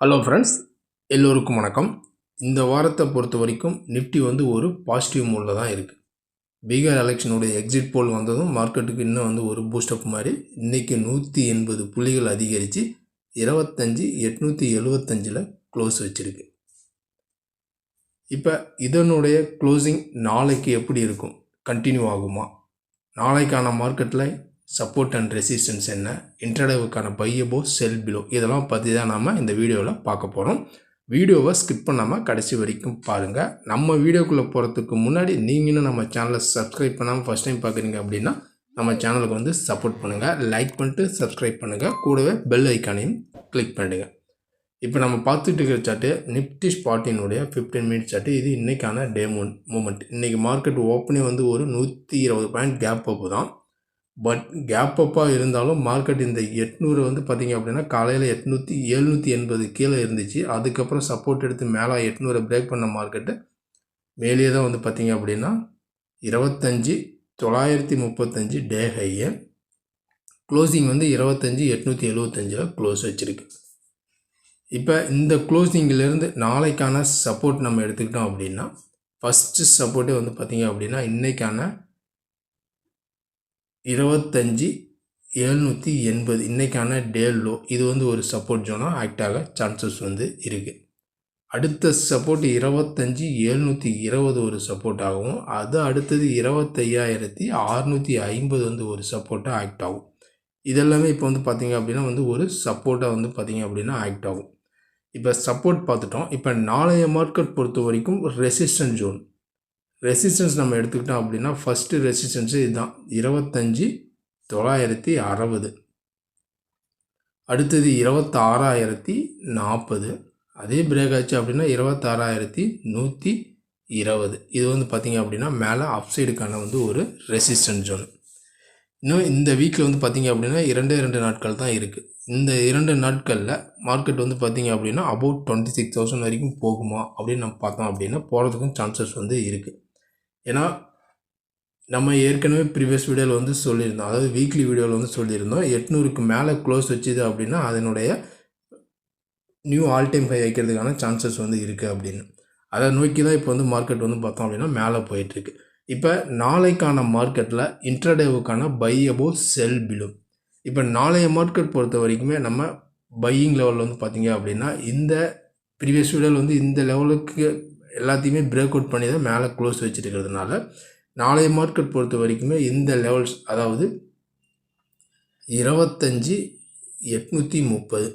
Hello friends எல்லோருக்கும் வணக்கம். இந்த வாரத்தை பொறுத்த வரைக்கும் நிஃப்டி வந்து ஒரு பாசிட்டிவ் மூடில் தான் இருக்குது பீகார் எலெக்ஷனுடைய எக்ஸிட் போல் வந்ததும் மார்க்கெட்டுக்கு இன்னும் வந்து ஒரு பூஸ்டப் மாதிரி இன்றைக்கி நூற்றி எண்பது புள்ளிகள் அதிகரித்து இருபத்தஞ்சி எட்நூற்றி எழுபத்தஞ்சில் க்ளோஸ் வச்சுருக்கு. இப்போ இதனுடைய க்ளோசிங் நாளைக்கு எப்படி இருக்கும்? கண்டினியூ ஆகுமா? நாளைக்கான மார்க்கெட்டில் சப்போர்ட் அண்ட் ரெசிஸ்டன்ஸ் என்ன? இன்ட்ரடவுக்கான பையபோ செல் பிலோ இதெல்லாம் பற்றி தான் நாம் இந்த வீடியோவில் பார்க்க போகிறோம் வீடியோவை ஸ்கிப் பண்ணாமல் கடைசி வரைக்கும் பாருங்கள் நம்ம வீடியோக்குள்ளே போகிறதுக்கு முன்னாடி நீங்களும் நம்ம சேனலை சப்ஸ்கிரைப் பண்ணாமல் ஃபஸ்ட் டைம் பார்க்குறீங்க அப்படின்னா நம்ம சேனலுக்கு வந்து சப்போர்ட் பண்ணுங்கள் லைக் பண்ணிட்டு சப்ஸ்கிரைப் பண்ணுங்கள் கூடவே பெல் ஐக்கானையும் கிளிக் பண்ணுங்கள் இப்போ நம்ம பார்த்துட்டு இருக்கிற சார்ட்டு நிப்டி ஸ்பாட்டினுடைய ஃபிஃப்டீன் மினிட்ஸ் சார்ட்டு இது இன்றைக்கான டே மூன் மூமெண்ட் இன்றைக்கி மார்க்கெட் ஓப்பனே வந்து ஒரு நூற்றி இருபது பாயிண்ட் கேப் அப்பு தான் பட் கேப்பப்பாக இருந்தாலும் மார்க்கெட் இந்த எட்நூறு வந்து பார்த்திங்க அப்படின்னா காலையில் எட்நூற்றி எழுநூற்றி எண்பது கீழே இருந்துச்சு. அதுக்கப்புறம் சப்போர்ட் எடுத்து மேலே எட்நூறை பிரேக் பண்ண மார்க்கெட்டு மேலேயே தான் வந்து பார்த்திங்க அப்படின்னா இருபத்தஞ்சி தொள்ளாயிரத்தி முப்பத்தஞ்சு டே ஹையை க்ளோசிங் வந்து இருபத்தஞ்சி எட்நூற்றி எழுபத்தஞ்சில் க்ளோஸ் வச்சுருக்கு. இப்போ இந்த க்ளோசிங்கிலேருந்து நாளைக்கான சப்போர்ட் நம்ம எடுத்துக்கிட்டோம் அப்படின்னா ஃபஸ்ட்டு சப்போர்ட்டே வந்து பார்த்திங்க அப்படின்னா இன்றைக்கான இருபத்தஞ்சி எழுநூற்றி எண்பது. இன்றைக்கான டே லோ இது வந்து ஒரு சப்போர்ட் ஜோனாக ஆக்ட் ஆக சான்சஸ் வந்து இருக்குது அடுத்த சப்போர்ட் இருபத்தஞ்சி எழுநூற்றி இருபது ஒரு சப்போர்ட் ஆகும். அது அடுத்தது இருபத்தையாயிரத்தி அறநூற்றி ஐம்பது வந்து ஒரு சப்போர்ட்டாக ஆக்ட் ஆகும். இதெல்லாமே இப்போ வந்து பார்த்திங்க அப்படின்னா வந்து ஒரு சப்போர்ட்டாக வந்து பார்த்திங்க அப்படின்னா ஆக்ட் ஆகும். இப்போ சப்போர்ட் பார்த்துட்டோம். இப்போ நாளைய மார்க்கெட் பொறுத்த வரைக்கும் ரெசிஸ்டன்ட் ஜோன் ரெசிஸ்டன்ஸ் நம்ம எடுத்துக்கிட்டோம் அப்படின்னா ஃபஸ்ட்டு ரெசிஸ்டன்ஸு இதுதான். இருபத்தஞ்சி தொள்ளாயிரத்தி அறுபது. அடுத்தது இருபத்தாறாயிரத்தி நாற்பது. அதே பிரேக் ஆச்சு அப்படின்னா இருபத்தாறாயிரத்தி நூற்றி இருபது. இது வந்து பார்த்திங்க அப்படின்னா மேலே அப்சைடுக்கான வந்து ஒரு ரெசிஸ்டன்ஸ் ஜோன் இன்னும் இந்த வீக்கில் வந்து பார்த்திங்க அப்படின்னா இரண்டே ரெண்டு நாட்கள் தான் இருக்குது இந்த இரண்டு நாட்களில் மார்க்கெட் வந்து பார்த்திங்க அப்படின்னா அபவுட் டுவெண்ட்டி சிக்ஸ் தௌசண்ட் வரைக்கும் போகுமா அப்படின்னு நம்ம பார்த்தோம் அப்படின்னா போகிறதுக்கும் சான்சஸ் வந்து இருக்குது ஏன்னா நம்ம ஏற்கனவே ப்ரீவியஸ் வீடியோவில் வந்து சொல்லியிருந்தோம். அதாவது வீக்லி வீடியோவில் வந்து சொல்லியிருந்தோம். எட்நூறுக்கு மேலே க்ளோஸ் வச்சுது அப்படின்னா அதனுடைய நியூ ஆல் டைம் ஹை வைக்கிறதுக்கான சான்சஸ் வந்து இருக்குது அப்படின்னு. அதை நோக்கி தான் இப்போ வந்து மார்க்கெட் வந்து பார்த்தோம் அப்படின்னா மேலே போயிட்டுருக்கு. இப்போ நாளைக்கான மார்க்கெட்டில் இன்ட்ரடேவுக்கான பை அபோ செல் பிலும் இப்போ நாளைய மார்க்கெட் பொறுத்த வரைக்குமே நம்ம பையிங் லெவலில் வந்து பார்த்திங்க அப்படின்னா இந்த ப்ரீவியஸ் வீடியோவில் வந்து இந்த லெவலுக்கு எல்லாத்தையுமே பிரேக் அவுட் பண்ணி தான் மேலே க்ளோஸ் வச்சுருக்கிறதுனால நாளைய மார்க்கெட் பொறுத்த வரைக்குமே இந்த லெவல்ஸ் அதாவது இருபத்தஞ்சி எட்நூற்றி முப்பது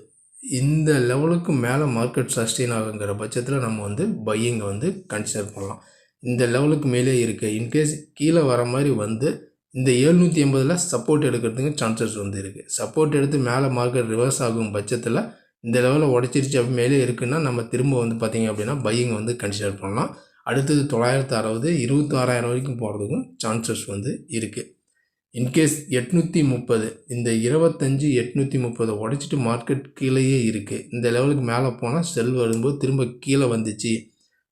இந்த லெவலுக்கு மேலே மார்க்கெட் சஸ்டெயின் ஆகுங்கிற பட்சத்தில் நம்ம வந்து பையிங்கை வந்து கன்சிடர் பண்ணலாம். இந்த லெவலுக்கு மேலே இருக்குது இன்கேஸ் கீழே வர மாதிரி வந்து இந்த எழுநூற்றி எண்பதில் சப்போர்ட் எடுக்கிறதுக்கு சான்சஸ் வந்து இருக்குது சப்போர்ட் எடுத்து மேலே மார்க்கெட் ரிவர்ஸ் ஆகும் பட்சத்தில் இந்த லெவலில் உடச்சிருச்சு அப்படி மேலே இருக்குன்னா நம்ம திரும்ப வந்து பார்த்திங்க அப்படின்னா பையிங் வந்து கன்சிடர் பண்ணலாம். அடுத்தது தொள்ளாயிரத்து அறுபது இருபத்தி ஆறாயிரம் வரைக்கும் போகிறதுக்கும் சான்சஸ் வந்து இருக்குது இன்கேஸ் எட்நூற்றி முப்பது இந்த இருபத்தஞ்சி எட்நூற்றி முப்பது உடச்சிட்டு மார்க்கெட் கீழேயே இருக்குது இந்த லெவலுக்கு மேலே போனால் செல் வரும்போது திரும்ப கீழே வந்துச்சு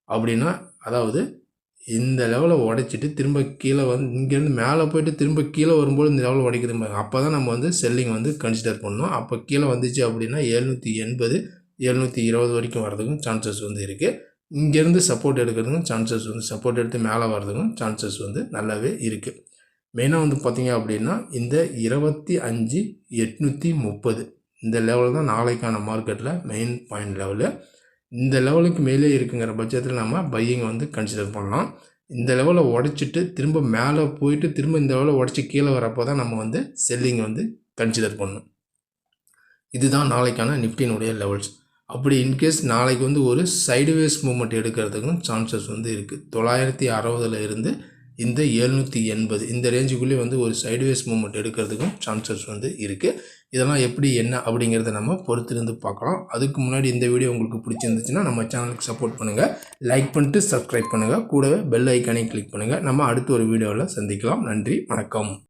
அப்படின்னா அதாவது இந்த லெவலில் உடைச்சிட்டு திரும்ப கீழே வந்து இங்கேருந்து மேலே போயிட்டு திரும்ப கீழே வரும்போது இந்த லெவலில் உடைக்குது அப்போ தான் நம்ம வந்து செல்லிங் வந்து கன்சிடர் பண்ணோம் அப்போ கீழே வந்துச்சு அப்படின்னா எழுநூற்றி எண்பது எழுநூற்றி இருபது வரைக்கும் வரதுக்கும் சான்சஸ் வந்து இருக்குது இங்கேருந்து சப்போர்ட் எடுக்கிறதுக்கும் சான்சஸ் வந்து சப்போர்ட் எடுத்து மேலே வர்றதுக்கும் சான்சஸ் வந்து நல்லாவே இருக்குது மெயினாக வந்து பார்த்திங்க அப்படின்னா இந்த இருபத்தி அஞ்சு எட்நூற்றி முப்பது இந்த லெவலில் தான் நாளைக்கான மார்க்கெட்டில் மெயின் பாயிண்ட் லெவலு இந்த லெவலுக்கு மேலே இருக்குங்கிற பட்சத்தில் நம்ம பையிங் வந்து கன்சிடர் பண்ணலாம். இந்த லெவலில் உடச்சிட்டு திரும்ப மேலே போயிட்டு திரும்ப இந்த லெவலில் உடச்சி கீழே வரப்போ தான் நம்ம வந்து செல்லிங் வந்து கன்சிடர் பண்ணணும். இதுதான் நாளைக்கான நிஃப்டினுடைய லெவல்ஸ் அப்படி இன்கேஸ் நாளைக்கு வந்து ஒரு சைடுவேஸ் மூமெண்ட் எடுக்கிறதுக்கும் சான்சஸ் வந்து இருக்குது தொள்ளாயிரத்தி அறுபதுல இருந்து இந்த எழுநூற்றி எண்பது இந்த ரேஞ்சுக்குள்ளேயே வந்து ஒரு சைடுவேஸ் மூமெண்ட் எடுக்கிறதுக்கும் சான்சஸ் வந்து இருக்குது இதெல்லாம் எப்படி என்ன அப்படிங்கிறத நம்ம பொறுத்திருந்து பார்க்கலாம். அதுக்கு முன்னாடி இந்த வீடியோ உங்களுக்கு பிடிச்சிருந்துச்சுன்னா நம்ம சேனலுக்கு சப்போர்ட் பண்ணுங்கள் லைக் பண்ணிட்டு சப்ஸ்கிரைப் பண்ணுங்கள் கூடவே பெல் ஐக்கானையும் கிளிக் பண்ணுங்கள் நம்ம அடுத்த ஒரு வீடியோவில் சந்திக்கலாம். நன்றி வணக்கம்.